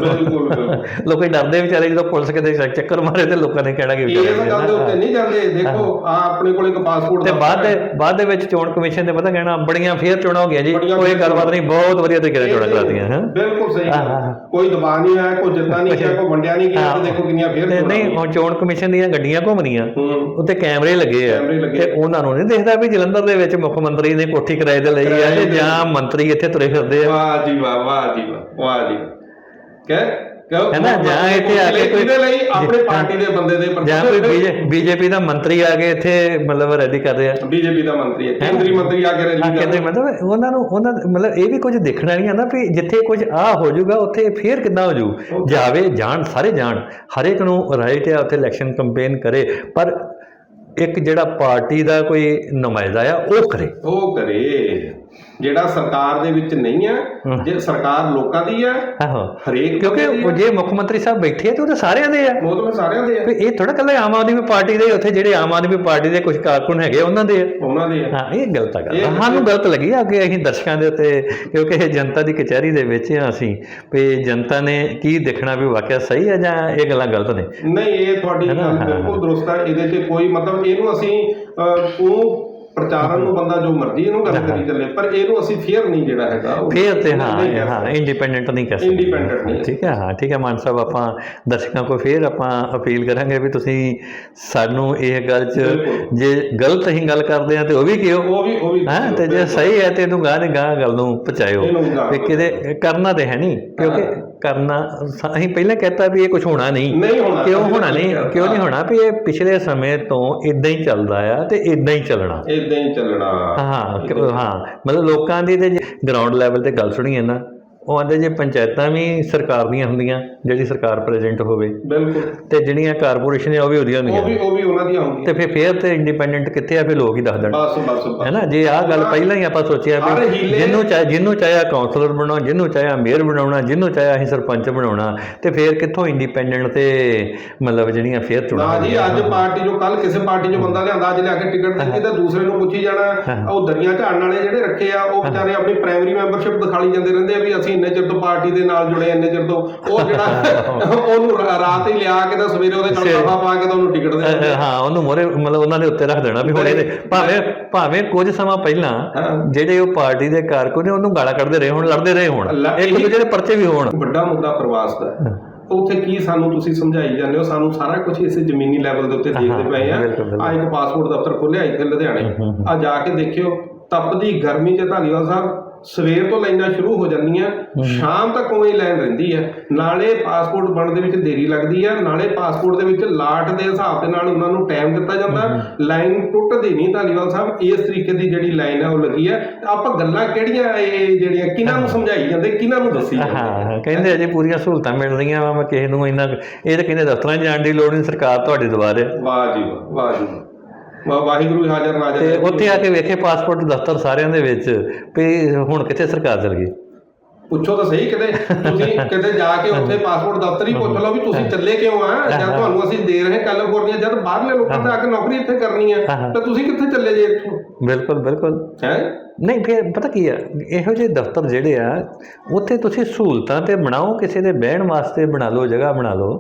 ਲੋਕੀ ਡਰਦੇ ਵਿਚਾਰੇ ਜਦੋਂ ਪੁਲਿਸ ਕਿਤੇ ਚੱਕ- ਚੱਕਰ ਮਾਰੇ ਤੇ ਲੋਕਾਂ ਨੇ ਕਹਿਣਾ ਕਿ ਵਿਚਾਰੇ ਇਸ ਗੱਲ ਦੇ ਉੱਤੇ ਨਹੀਂ ਜਾਂਦੇ। ਦੇਖੋ ਆ ਆਪਣੇ ਕੋਲ ਇੱਕ ਪਾਸਪੋਰਟ ਤੇ ਬਾਅਦ ਦੇ ਬਾਅਦ ਦੇ ਵਿੱਚ ਚੋਣ ਕਮਿਸ਼ਨ ਦੇ ਪਤਾ ਕਹਿਣਾ ਬੜੀਆਂ ਫੇਰ ਚੋਣਾਂ ਹੋ ਗਈਆਂ ਜੀ। ਕੋਈ ਗੱਲਬਾਤ ਨਹੀਂ ਬਹੁਤ ਵਧੀਆ ਤਰੀਕੇ ਨਾਲ ਚੋਣਾਂ ਕਰਾਤੀਆਂ ਹਾਂ। ਬਿਲਕੁਲ ਸਹੀ। ਕੋਈ ਦਬਾਅ ਨਹੀਂ ਆਇਆ ਕੋਈ ਜਿੱਦਾਂ ਨਹੀਂ ਗਿਆ ਕੋਈ ਵੰਡਿਆ ਨਹੀਂ ਗਿਆ ਦੇਖੋ ਕਿੰਨੀਆਂ ਫੇਰ ਨਹੀਂ ਹੁਣ ਚੋਣ ਕਮਿਸ਼ਨ ਦੀਆਂ ਗੱਡੀਆਂ ਘੁੰਮਦੀਆਂ। ਉੱਤੇ ਕੈਮਰੇ ਲੱਗੇ ਆ। ਤੇ ਉਹਨਾਂ ਨੂੰ ਨਹੀਂ ਦਿਖਦਾ ਵੀ ਜਲੰਧਰ ਦੇ ਵਿੱਚ ਮੁੱਖ ਮੰਤਰੀ ਨੇ ਕੋਠੀ ਕਿਰਾਏ ਤੇ ਲਈ ਆ ਤੇ। ਜਾਂ ਮੰਤਰੀ ਇੱਥੇ ਤੁਰੇ ਫਿਰਦੇ ਆ? ਵਾਹ ਜੀ ਵਾਹ ਵਾਹ ਜੀ ਵਾਹ ਵਾਹ ਜੀ ਕਹਿ ਹੈ ਨਾ, ਜਾਂ ਇੱਥੇ ਆ ਕੇ ਕੋਈ- ਲਈ? ਆਪਣੇ ਪਾਰਟੀ ਦੇ ਬੰਦੇ ਦੇ ਜਾਂ ਕੋਈ ਬੀਜੇਪੀ ਦਾ ਮੰਤਰੀ ਆ ਕੇ ਇੱਥੇ ਮਤਲਬ ਰੈਡੀ ਕਰਦੇ ਆ ਬੀਜੇਪੀ ਦਾ ਮੰਤਰੀ ਹੈ ਕੇਂਦਰੀ ਮੰਤਰੀ ਆ ਕੇ ਹਾਂ ਰੈਲੀ ਕਹਿੰਦੇ ਮਤਲਬ ਉਹਨਾਂ ਨੂੰ ਉਹਨਾਂ ਮਤਲਬ ਇਹ ਵੀ ਕੁਝ ਦੇਖਣਾ ਨਹੀਂ ਆਂਦਾ ਵੀ ਜਿੱਥੇ ਕੁਝ ਆ ਹੋ ਜਾਊਗਾ ਉੱਥੇ ਫੇਰ ਕਿੱਦਾਂ ਹੋ ਜੂ ਜਾਵੇ ਜਾਣ ਸਾਰੇ ਜਾਣ। ਹਰ ਇੱਕ ਨੂੰ ਰਾਈਟ ਆ ਉੱਥੇ ਇਲੈਕਸ਼ਨ ਕੰਪੇਨ ਕਰੇ। ਪਰ ਇੱਕ ਜਿਹੜਾ ਪਾਰਟੀ ਦਾ ਕੋਈ ਨੁਮਾਇੰਦਾ ਆ ਉਹ ਕਰੇ। ਉਹ ਕਰੇ। ਜਿਹੜਾ ਸਰਕਾਰ ਦੇ ਵਿੱਚ ਨਹੀਂ ਹੈ ਜੇ ਸਰਕਾਰ ਲੋਕਾਂ ਦੀ ਹੈ ਆਹੋ। ਹਰੇਕ ਕਿਉਂਕਿ ਜੇ ਮੁੱਖ ਮੰਤਰੀ ਸਾਹਿਬ ਬੈਠੇ ਆ ਤੇ ਉਹ ਤਾਂ ਸਾਰਿਆਂ ਦੇ ਆ। ਉਹ ਤਾਂ ਸਾਰਿਆਂ ਦੇ ਵੀ ਇਹ ਥੋੜਾ ਕੱਲਾ ਆਮ ਆਦਮੀ ਪਾਰਟੀ ਦੇ ਉੱਥੇ ਜਿਹੜੇ ਆਮ ਆਦਮੀ ਪਾਰਟੀ ਦੇ ਕੁਝ ਕਾਰਕੁਨ ਹੈਗੇ ਉਹਨਾਂ ਦੇ ਆ। ਉਹਨਾਂ ਦੇ ਹੈ ਹਾਂ ਇਹ ਗਲਤ ਆ ਗੱਲ। ਸਾਨੂੰ ਗਲਤ ਲੱਗੀ ਆ ਕਿ ਅਸੀਂ ਦਰਸ਼ਕਾਂ ਦੇ ਉੱਤੇ ਕਿਉਂਕਿ ਇਹ ਜਨਤਾ ਦੀ ਕਚਹਿਰੀ ਦੇ ਵਿੱਚ ਆ ਅਸੀਂ ਵੀ ਜਨਤਾ ਨੇ ਕੀ ਦੇਖਣਾ ਵੀ ਵਾਕਿਆ ਸਹੀ ਹੈ ਜਾਂ ਇਹ ਗੱਲਾਂ ਗਲਤ ਨੇ? ਨਹੀਂ ਇਹ ਤੁਹਾਡੀ ਗੱਲ ਬਿਲਕੁਲ ਦਰੁਸਤ ਹੈ ਇਹਦੇ 'ਚ ਕੋਈ ਮਤਲਬ ਇਹਨੂੰ ਅਸੀਂ ਉਹ ਪ੍ਰਚਾਰਨ ਨੂੰ ਬੰਦਾ ਜੋ ਮਰਜ਼ੀ ਇਹਨੂੰ ਗੱਲ ਕਰੀ ਚੱਲੇ ਪਰ ਇਹਨੂੰ ਅਸੀਂ ਫੇਅਰ ਨਹੀਂ ਜਿਹੜਾ ਹੈਗਾ ਫੇਰ ਤੇ ਹਾਂ ਹਾਂ ਇੰਡੀਪੈਂਡੈਂਟ ਨਹੀਂ ਸਕਦੇ। ਇੰਡੀਪੈਂਡੈਂਟ ਨਹੀਂ ਠੀਕ ਹੈ ਹਾਂ ਠੀਕ ਹੈ ਮਾਨ ਸਾਹਿਬ ਆਪਾਂ ਦਰਸ਼ਕਾਂ ਕੋ ਫੇਰ ਆਪਾਂ ਅਪੀਲ ਕਰਾਂਗੇ ਵੀ ਤੁਸੀਂ ਸਾਨੂੰ ਇਹ ਗੱਲ 'ਚ। ਜੇ ਗਲਤ ਅਸੀਂ ਗੱਲ ਕਰਦੇ ਆ ਤੇ ਉਹ ਵੀ ਕਿਹੋ? ਉਹ ਵੀ ਉਹ ਵੀ ਹਾਂ ਤੇ ਜੇ ਸਹੀ ਹੈ ਤੇ ਇਹਨੂੰ ਗਾਹ ਨੇ ਗਾਹ ਗੱਲ ਨੂੰ ਪਹੁੰਚਾਇਓ। ਵੀ ਕਿਤੇ ਕਰਨਾ ਤੇ ਹੈ ਨਹੀਂ ਕਿਉਂਕਿ ਕਰਨਾ ਅਸੀਂ ਪਹਿਲਾਂ ਕਹਿਤਾ ਵੀ ਇਹ ਕੁਝ ਹੋਣਾ ਨਹੀਂ। ਨਹੀਂ ਹੋਣਾ ਕਿਉਂ ਹੋਣਾ ਨਹੀਂ? ਕਿਉਂ ਨਹੀਂ ਹੋਣਾ ਵੀ ਇਹ ਪਿਛਲੇ ਸਮੇਂ ਤੋਂ ਇਦਾਂ ਹੀ ਚੱਲਦਾ ਆ ਤੇ ਇਦਾਂ ਹੀ ਚੱਲਣਾ। ਇਦਾਂ ਹੀ ਚੱਲਣਾ। ਹਾਂ ਹਾਂ ਮਤਲਬ ਲੋਕਾਂ ਦੀ ਤੇ ਗਰਾਊਂਡ ਲੈਵਲ ਤੇ ਗੱਲ ਸੁਣੀਏ ਨਾ ਉਹ ਆਂਦੇ ਜੇ ਪੰਚਾਇਤਾਂ ਵੀ ਸਰਕਾਰ ਦੀਆਂ ਹੁੰਦੀਆਂ ਜਿਹੜੀ ਸਰਕਾਰ ਪ੍ਰੈਜ਼ੈਂਟ ਹੋਵੇ। ਬਿਲਕੁਲ। ਤੇ ਜਿਹੜੀਆਂ ਕਾਰਪੋਰੇਸ਼ਨ ਆ ਉਹ ਵੀ ਉਹਦੀਆਂ ਉਹ ਹੁੰਦੀਆਂ ਵੀ ਉਹ ਵੀ ਉਹਨਾਂ ਦੀਆਂ ਹੁੰਦੀਆਂ। ਤੇ ਫਿਰ ਫੇਰ ਤੇ ਇੰਡੀਪੈਂਡੈਂਟ ਕਿੱਥੇ ਆ ਫਿਰ ਲੋਕ ਹੀ ਦੱਸ ਦੇਣ। ਬਸ ਬਸ ਬਸ। ਹੈ ਨਾ ਜੇ ਆਹ ਗੱਲ ਪਹਿਲਾਂ ਹੀ ਆਪਾਂ ਸੋਚਿਆ ਹਰ ਵੀ ਹੀਲੇ- ਜਿਹਨੂੰ ਚਾਹੇ ਜਿਹਨੂੰ ਚਾਹਿਆ ਕਾਉਂਸਲਰ ਬਣਾਉਣਾ ਜਿਹਨੂੰ ਚਾਹਿਆ ਮੇਅਰ ਬਣਾਉਣਾ ਜਿਹਨੂੰ ਚਾਹਿਆ ਅਸੀਂ ਸਰਪੰਚ ਬਣਾਉਣਾ ਤੇ ਫੇਰ ਕਿੱਥੋਂ ਇੰਡੀਪੈਂਡੈਂਟ ਤੇ ਮਤਲਬ ਜਿਹੜੀਆਂ ਫੇਰ ਚੁਣਾ ਨਾ ਜੀ ਅੱਜ ਪਾਰਟੀ ਜੋ ਕੱਲ ਕਿਸੇ ਪਾਰਟੀ ਚੋਂ ਬੰਦਾ ਲਿਆਂਦਾ ਅੱਜ ਲਿਆ ਕੇ ਟਿਕਟ ਦਿੱਤੀ ਤਾਂ ਦੂਸਰੇ ਨੂੰ ਪੁੱਛੀ ਜਾਣਾ ਉਹ ਦਰੀਆਂ ਝਾੜਨ ਵਾਲੇ ਜਿਹੜੇ ਰੱਖੇ ਆ ਉਹ ਵਿਚਾਰੇ ਆਪਣੀ ਪ੍ਰਾਇਮਰੀ ਮੈਂਬਰਸ਼ਿਪ ਦਿਖਾਲੀ ਜਾਂਦੇ ਰਹਿੰਦੇ ਆ ਵੀ ਅਸੀਂ ਇੰਨੇ ਚਿਰ ਤੋਂ ਪਾਰਟੀ ਦੇ ਨਾਲ ਜੁੜੇ ਇੰਨੇ ਚਿਰ ਤੋਂ ਉਹ ਜਿਹੜਾ ਉਹਨੂੰ ਰਾਤ ਹੀ ਲਿਆ ਕੇ ਤਾਂ ਸਵੇਰੇ ਉਹਦੇ। ਸਾਫਾ ਪਾ ਕੇ ਤਾਂ ਉਹਨੂੰ ਟਿਕਟ ਦੇ ਦਿੰਦੇ ਹਾਂ ਉਹਨੂੰ ਮੋਰੇ ਮਤਲਬ ਉਹਨਾਂ ਦੇ ਉੱਤੇ ਰੱਖ ਦੇਣਾ ਵੀ ਹੁਣ ਇਹਦੇ ਭਾਵੇਂ ਭਾਵੇਂ ਕੁਝ ਸਮਾਂ ਪਹਿਲਾਂ। ਜਿਹੜੇ ਉਹ ਪਾਰਟੀ ਦੇ ਕਾਰਕੁਨ ਨੇ ਉਹਨੂੰ ਗਾਲਾਂ ਕੱਢਦੇ ਰਹੇ ਹੁਣ ਲੜਦੇ ਰਹੇ ਹੁਣ। ਇੱਕ ਦੂਜੇ ਦੇ ਪਰਚੇ ਵੀ ਹੋਣ। ਵੱਡਾ ਮੁੱਦਾ ਪ੍ਰਵਾਸ ਦਾ। ਉੱਥੇ ਕੀ ਸਾਨੂੰ ਤੁਸੀਂ ਸਮਝਾਈ ਜਾਂਦੇ ਹੋ? ਸਾਨੂੰ ਸਾਰਾ ਕੁਝ ਇਸੇ ਜ਼ਮੀਨੀ ਲੈਵਲ ਦੇ ਉੱਤੇ ਦੇਖਦੇ ਪਏ ਆ। ਆ ਇੱਕ ਪਾਸਪੋਰਟ ਦਫ਼ਤਰ ਖੋਲਿਆ ਇੱਥੇ ਲੁਧਿਆਣੇ। ਆ ਜਾ ਕੇ ਦੇਖਿਓ। ਤਪਦੀ ਗਰਮੀ 'ਚ ਧਾਲੀਵਾਲ ਸਾਹਿਬ ਸਵੇਰ ਤੋਂ ਲਾਈਨਾਂ ਸ਼ੁਰੂ ਹੋ ਜਾਂਦੀਆਂ ਸ਼ਾਮ ਤੱਕ ਉਵੇਂ ਹੀ ਲਾਈਨ ਰਹਿੰਦੀ ਹੈ ਨਾਲੇ ਪਾਸਪੋਰਟ ਬਣਨ ਦੇ ਵਿੱਚ ਦੇਰੀ ਲੱਗਦੀ ਹੈ ਨਾਲੇ ਪਾਸਪੋਰਟ ਦੇ ਵਿੱਚ ਲਾਟ ਦੇ ਹਿਸਾਬ ਦੇ ਨਾਲ ਉਹਨਾਂ ਨੂੰ ਟਾਈਮ ਦਿੱਤਾ ਜਾਂਦਾ। ਲਾਈਨ ਟੁੱਟਦੀ ਨਹੀਂ ਧਾਲੀਵਾਲ ਸਾਹਿਬ ਇਸ ਤਰੀਕੇ ਦੀ ਜਿਹੜੀ ਲਾਈਨ ਹੈ ਉਹ ਲੱਗੀ ਹੈ ਆਪਾਂ ਗੱਲਾਂ ਕਿਹੜੀਆਂ ਇਹ ਜਿਹੜੀਆਂ ਕਿਹਨਾਂ ਨੂੰ ਸਮਝਾਈ ਜਾਂਦੇ ਕਿਹਨਾਂ ਨੂੰ ਦੱਸੀ ਜਾਂਦੇ? ਹਾਂ ਹਾਂ। ਕਹਿੰਦੇ ਅਜੇ ਪੂਰੀਆਂ ਸਹੂਲਤਾਂ ਮਿਲ ਰਹੀਆਂ ਵਾ ਮੈਂ ਕਿਸੇ ਨੂੰ ਇੰਨਾ ਇਹ ਤਾਂ ਕਹਿੰਦੇ ਦਫ਼ਤਰਾਂ ਜਾਣ ਦੀ ਲੋੜ ਨਹੀਂ ਸਰਕਾਰ ਤੁਹਾਡੇ ਦੁਆਰੇ ਵਾਹ ਜੀ ਵਾਹ ਵਾਹ ਜੀ ਵਾਹਿਗੁਰੂ ਹਾਜ਼ਰ ਨਾਜ਼ਰ ਤੇ। ਉੱਥੇ ਆ ਕੇ ਵੇਖੇ ਪਾਸਪੋਰਟ ਦਫ਼ਤਰ ਸਾਰਿਆਂ ਦੇ ਵਿੱਚ ਵੀ ਹੁਣ ਕਿੱਥੇ ਸਰਕਾਰ ਚਲ ਗਈ? ਪੁੱਛੋ ਤਾਂ ਸਹੀ ਕਿਤੇ ਤੁਸੀਂ ਕਿਤੇ ਜਾ ਕੇ ਉੱਥੇ ਪਾਸਪੋਰਟ ਦਫ਼ਤਰ ਹੀ ਪੁੱਛ ਲਓ ਵੀ ਤੁਸੀਂ ਚੱਲੇ ਕਿਉਂ ਆ? ਜਦ ਤੁਹਾਨੂੰ ਅਸੀਂ ਦੇ ਰਹੇ ਕੈਲੀਫੋਰਨੀਆ ਜਦ ਬਾਹਰਲੇ ਲੋਕਾਂ ਨੇ ਆ ਕੇ ਨੌਕਰੀ ਇੱਥੇ ਕਰਨੀ ਆ। ਤਾਂ ਤੁਸੀਂ ਕਿੱਥੇ ਚੱਲੇ ਜੇ ਇੱਥੋਂ? ਬਿਲਕੁਲ ਬਿਲਕੁਲ। ਹੈ? ਨਹੀਂ ਫਿਰ ਪਤਾ ਕੀ ਆ? ਇਹੋ ਜਿਹੇ ਦਫ਼ਤਰ ਜਿਹੜੇ ਆ ਉੱਥੇ ਤੁਸੀਂ ਸਹੂਲਤਾਂ ਤੇ ਬਣਾਓ ਕਿਸੇ ਦੇ ਬਹਿਣ ਵਾਸਤੇ ਬਣਾ ਲਓ ਜਗ੍ਹਾ ਬਣਾ ਲਓ।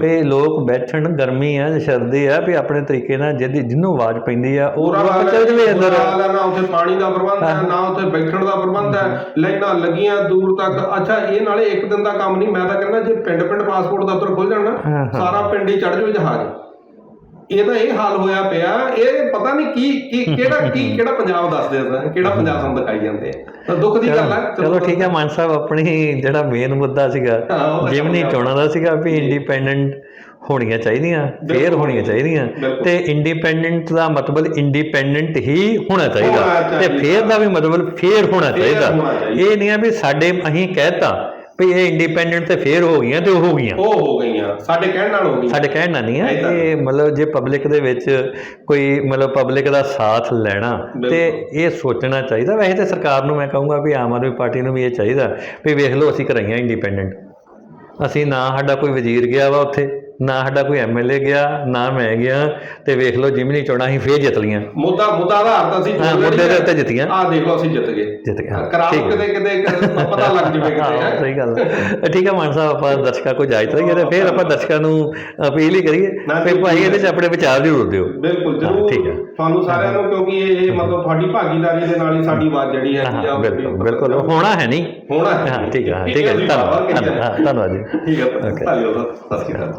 ਵੀ ਲੋਕ ਬੈਠਣ ਗਰਮੀ ਆ ਸਰਦੀ ਆ ਵੀ ਆਪਣੇ ਤਰੀਕੇ ਨਾਲ ਜਿਹਦੀ ਜਿਹਨੂੰ ਆਵਾਜ਼ ਪੈਂਦੀ ਆ ਉਹ ਚੱਲ ਜਵੇ ਅੰਦਰ। ਹੈ, ਨਾ ਉੱਥੇ ਪਾਣੀ ਦਾ ਪ੍ਰਬੰਧ ਹੈ ਨਾ ਉੱਥੇ ਬੈਠਣ ਦਾ ਪ੍ਰਬੰਧ ਹੈ ਲਾਈਨਾਂ ਲੱਗੀਆਂ ਦੂਰ ਤੱਕ। ਅੱਛਾ ਇਹ ਨਾਲੇ ਇੱਕ ਦਿਨ ਦਾ ਕੰਮ ਨਹੀਂ ਮੈਂ ਤਾਂ ਕਹਿੰਦਾ ਜੇ ਪਿੰਡ ਪਿੰਡ ਪਾਸਪੋਰਟ ਦਫ਼ਤਰ ਖੁੱਲ ਜਾਣ ਨਾ ਹਾਂ, ਹਾਂ। ਸਾਰਾ ਪਿੰਡ ਹੀ ਚੜ ਜਾਵੇ ਜਹਾਜ਼। ਇਹ ਤਾਂ ਇਹ ਹਾਲ ਹੋਇਆ ਪਿਆ ਇਹ ਪਤਾ ਨਹੀਂ ਕੀ ਕੀ ਕਿਹੜਾ ਕੀ ਕਿਹੜਾ ਪੰਜਾਬ ਦੱਸਦੇ ਆ ਕਿਹੜਾ ਪੰਜਾਬ ਸਾਨੂੰ ਦਿਖਾਈ ਜਾਂਦੇ ਆ ਤਾਂ ਦੁੱਖ ਦੀ ਗੱਲ ਹੈ ਚਲੋ ਠੀਕ ਹੈ ਮਾਨ ਸਾਹਿਬ ਆਪਣੀ ਜਿਹੜਾ ਮੇਨ ਮੁੱਦਾ ਸੀਗਾ ਜਿਮਨੀ ਚੋਣਾਂ ਦਾ ਸੀਗਾ ਵੀ ਇੰਡੀਪੈਂਡੈਂਟ ਹੋਣੀਆਂ ਚਾਹੀਦੀਆਂ ਫੇਰ। ਹੋਣੀਆਂ ਚਾਹੀਦੀਆਂ। ਤੇ ਇੰਡੀਪੈਂਡੈਂਟ ਦਾ ਮਤਲਬ ਇੰਡੀਪੈਂਡੈਂਟ ਹੀ ਹੋਣਾ ਚਾਹੀਦਾ ਤੇ। ਫੇਰ ਦਾ ਵੀ ਮਤਲਬ ਫੇਰ ਹੋਣਾ ਚਾਹੀਦਾ। ਇਹ ਨਹੀਂ ਆ ਵੀ ਸਾਡੇ ਅਸੀਂ ਕਹਿਤਾ ਵੀ ਇਹ ਇੰਡੀਪੈਂਡੈਂਟ ਤੇ ਫੇਰ ਹੋ ਗਈਆਂ ਤੇ ਉਹ ਹੋ ਗਈਆਂ। ਉਹ ਹੋ ਗਈਆਂ। ਸਾਡੇ ਕਹਿਣ ਨਾਲ ਹੋ ਗਈਆਂ। ਸਾਡੇ ਕਹਿਣ ਨਾਲ ਨਹੀਂ ਹੈ ਏਦਾਂ। ਇਹ ਮਤਲਬ ਜੇ ਪਬਲਿਕ ਦੇ ਵਿੱਚ ਕੋਈ ਮਤਲਬ ਪਬਲਿਕ ਦਾ ਸਾਥ ਲੈਣਾ ਤੇ ਇਹ ਸੋਚਣਾ ਚਾਹੀਦਾ। ਵੈਸੇ ਤੇ ਸਰਕਾਰ ਨੂੰ ਮੈਂ ਕਹੂੰਗਾ ਵੀ ਆਮ ਆਦਮੀ ਪਾਰਟੀ ਨੂੰ ਵੀ ਇਹ ਚਾਹੀਦਾ ਵੀ ਵੇਖ ਲਓ ਅਸੀਂ ਕਰਾਈਆਂ ਇੰਡੀਪੈਂਡੈਂਟ ਅਸੀਂ ਨਾ ਸਾਡਾ ਕੋਈ ਵਜ਼ੀਰ ਗਿਆ ਵਾ ਉੱਥੇ। ਨਾ ਸਾਡਾ ਕੋਈ ਐਮਐਲਏ ਗਿਆ ਨਾ ਮੈਂ ਗਿਆ ਤੇ ਵੇਖ ਲਓ ਜਿਮਨੀ ਚੋਣਾਂ ਅਸੀਂ ਫੇਰ ਜਿੱਤ ਲੀਆਂ ਮੁੱਦਾ ਮੁੱਦਾ ਆਧਾਰ ਤਾਂ ਅਸੀਂ ਹਾਂ, ਮੁੱਦੇ ਦੇ ਉੱਤੇ ਜਿੱਤੀਆਂ। ਆ ਦੇਖ ਲਓ ਅਸੀਂ ਜਿੱਤ ਗਏ ਜਿੱਤ ਗਏ ਹਾਂ, ਹੈ। ਕਿਤੇ ਕਿਤੇ ਪਤਾ ਲੱਗ ਜਵੇ ਕਿਤੇ ਹਾਂ ਹੈਂ। ਸਹੀ ਗੱਲ ਹੈ ਠੀਕ ਹੈ ਮਾਨ ਸਾਹਿਬ ਆਪਾਂ ਦਰਸ਼ਕਾਂ ਕੋ ਇਜਾਜ਼ਤ ਲਈਏ ਤੇ ਫਿਰ ਆਪਾਂ ਦਰਸ਼ਕਾਂ ਨੂੰ ਅਪੀਲ ਹੀ ਕਰੀਏ ਵੀ ਭਾਈ ਇਹਦੇ 'ਚ ਆਪਣੇ ਵਿਚਾਰ ਜ਼ਰੂਰ ਦਿਓ ਬਿਲਕੁਲ ਹਾਂ, ਜਰੂਰ ਠੀਕ ਹੈ। ਤੁਹਾਨੂੰ ਸਾਰਿਆਂ ਨੂੰ ਕਿਉਂਕਿ ਇਹ ਇਹ ਮਤਲਬ ਤੁਹਾਡੀ ਭਾਗੀਦਾਰੀ ਦੇ ਨਾਲ ਹੀ ਸਾਡੀ ਆਵਾਜ਼ ਜਿਹੜੀ ਹਾਂ ਬਿਲਕੁਲ ਬਿਲਕੁਲ। ਹੋਣਾ ਹੈ ਨਹੀਂ। ਹੋਣਾ ਹੈ। ਹਾਂ ਠੀਕ ਹੈ ਠੀਕ ਹੈ ਧੰਨਵਾਦ ਧੰਨਵਾਦ ਹਾਂ, ਧੰਨਵਾਦ ਜੀ। ਠੀਕ ਹੈ. ਧੰਨਵਾਦ ਸਤਿ ਸ਼੍ਰੀ ਅਕਾਲ।